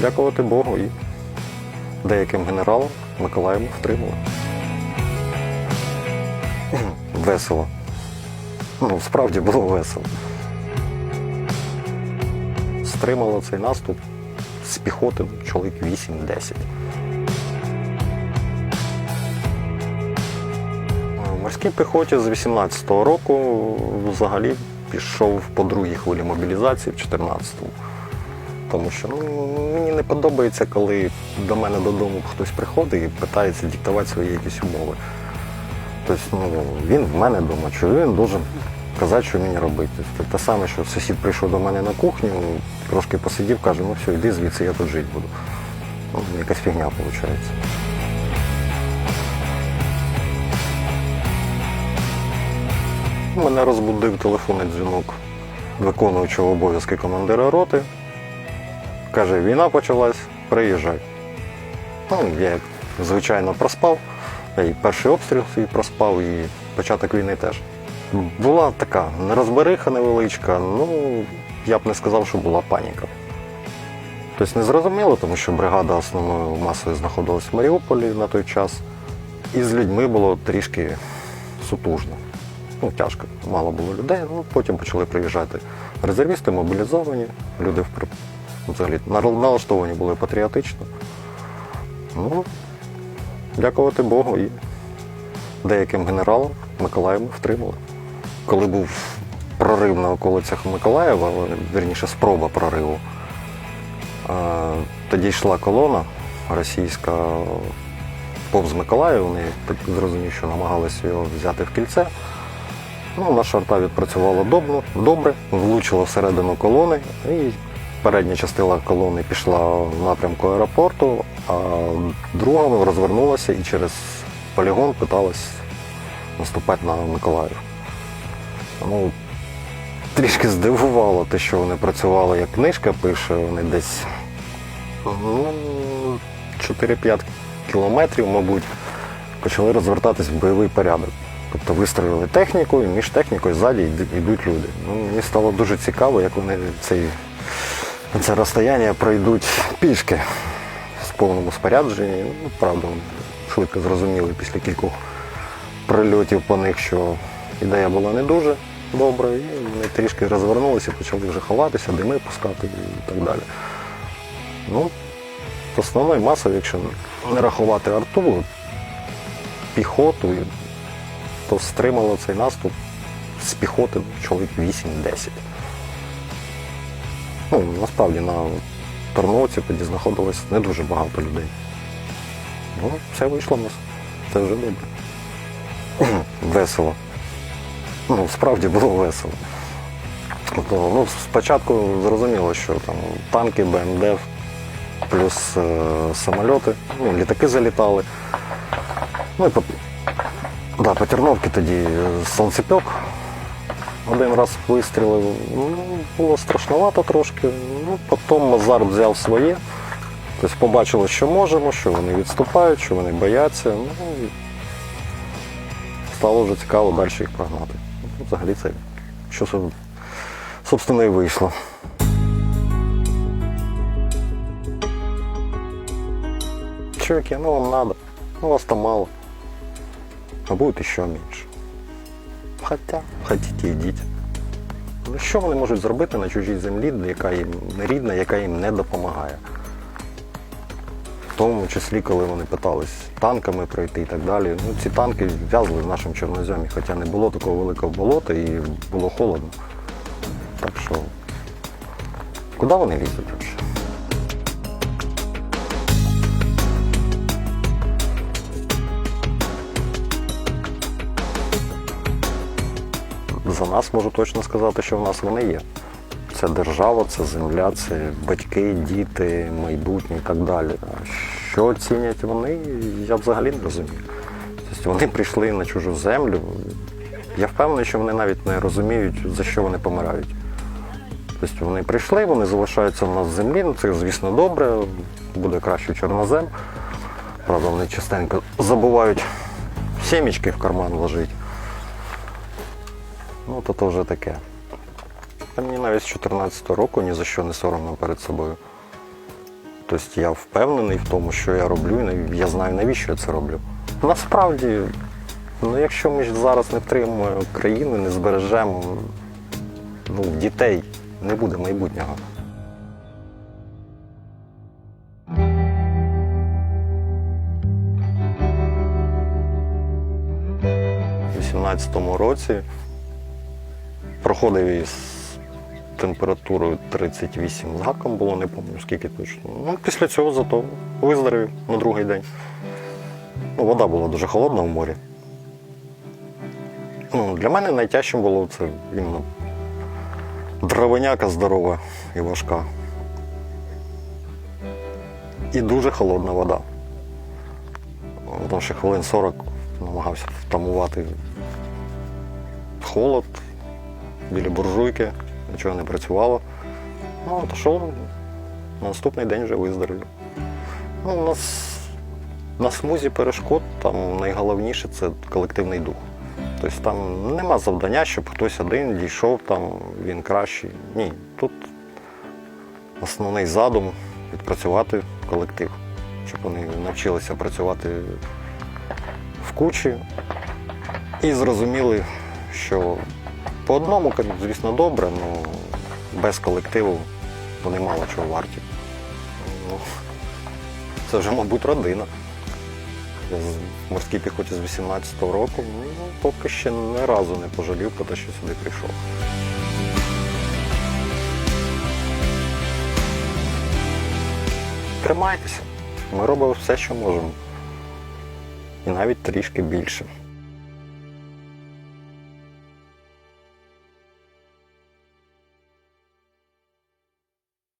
дякувати Богу і деяким генералам Миколаїв ми втримали. Весело. Ну, справді було весело. Стримало цей наступ з піхоти чоловік 8-10. В морській піхоті з 18-го року взагалі пішов по другій хвилі мобілізації в 14-му. Тому що ну, мені не подобається, коли до мене додому хтось приходить і питається диктувати свої якісь умови. Тобто ну, він в мене вдома, що він должен казати, що мені робити. Тобто, те саме, що сусід прийшов до мене на кухню, трошки посидів, каже, ну все, йди звідси, я тут жити буду. Ну, якась фігня виходить. Мене розбудив телефонний дзвінок виконуючого обов'язки командира роти. Каже, війна почалась, приїжджай. Ну, я, як звичайно, проспав. Я і перший обстріл свій проспав, і початок війни теж. Була така нерозбериха невеличка, ну я б не сказав, що була паніка. Тобто не зрозуміло, тому що бригада основною масою знаходилась в Маріуполі на той час. І з людьми було трішки сутужно. Ну, тяжко, мало було людей. Ну, потім почали приїжджати резервісти, мобілізовані, люди в взагалі налаштовані були патріотично. Ну, дякувати Богу і деяким генералам Миколаїв ми втримали. Коли був прорив на околицях Миколаєва, вірніше спроба прориву, е, тоді йшла колона російська повз Миколаїв, вони зрозумів, що намагалися його взяти в кільце. Ну, наша арта відпрацювала добре, влучила всередину колони, і передня частина колони пішла в напрямку аеропорту, а друга розвернулася і через полігон питалась наступати на Миколаїв. Ну, трішки здивувало те, що вони працювали, як книжка пише, вони десь ну, 4-5 кілометрів, мабуть, почали розвертатись в бойовий порядок. Тобто вистроїли техніку, і між технікою ззаді йдуть люди. Ну, мені стало дуже цікаво, як вони цей, це розстояння пройдуть пішки в повному спорядженні. Ну, правда, швидко зрозуміли після кількох прильотів по них, що ідея була не дуже добра, і вони трішки розвернулися, почали вже ховатися, дими пускати і так далі. Ну, основною масою, якщо не рахувати арту, піхоту, то стримало цей наступ з піхоти чоловік 8-10. Ну, насправді на Тарновці тоді знаходилось не дуже багато людей. Ну, все вийшло в нас. Це вже добре. Весело. Ну, справді було весело. Тобто, ну, спочатку зрозуміло, що там танки, БМД, плюс е, самольоти, ну, літаки залітали. Ну і по, да, по Терновці тоді е, сонцепьок. Один раз вистрілив. Ну, було страшновато трошки. Ну, потім Азарт взяв своє. Тобто побачили, що можемо, що вони відступають, що вони бояться. Ну, і стало вже цікаво далі їх прогнати. Ну, взагалі це що собственно і вийшло. Чуваки, ну вам надо. Ну вас там мало. А будет еще меньше. Хотя, хотіть, йдіть. Ну що вони можуть зробити на чужій землі, яка їм не рідна, яка їм не допомагає? В тому числі, коли вони питались танками пройти і так далі. Ну, ці танки в'язли в нашому чорноземі, хоча не було такого великого болота і було холодно. Так що, куди вони лізуть За нас можу точно сказати, що в нас вони є. Це держава, це земля, це батьки, діти, майбутнє і так далі. А що оцінять вони, я взагалі не розумію. Тобто вони прийшли на чужу землю. Я впевнений, що вони навіть не розуміють, за що вони помирають. Тобто вони прийшли, вони залишаються в нас в землі, ну це, звісно, добре, буде краще чорнозем. Правда, вони частенько забувають сімечки в карман вложити. Ну, то то вже таке. Та мені навіть з 14 року ні за що не соромно перед собою. Тобто я впевнений в тому, що я роблю, і я знаю, навіщо я це роблю. Насправді, ну, якщо ми ж зараз не втримаємо країну, не збережемо ну, дітей, не буде майбутнього. У 18-му році проходив із температурою 38 з гаком було, не пам'ятаю скільки точно. Ну, після цього зато виздоровів на другий день. Ну, вода була дуже холодна в морі. Ну, для мене найтяжчим було це іменно дровиняка здорова і важка. І дуже холодна вода. Тому що хвилин 40 намагався втамувати холод біля буржуйки, нічого не працювало. Ну, то що, на наступний день вже виздоровів. Ну, у на смузі перешкод там найголовніше це колективний дух. Тобто там нема завдання, щоб хтось один дійшов, там він кращий. Ні. Тут основний задум відпрацювати колектив, щоб вони навчилися працювати в кучі і зрозуміли, що по одному, звісно, добре, але без колективу вони мало чого варті. Ну, це вже, мабуть, родина. Я в морській піхоті з 18-го року, ну, поки ще ні разу не пожалів про те, що сюди прийшов. Тримайтеся. Ми робимо все, що можемо. І навіть трішки більше.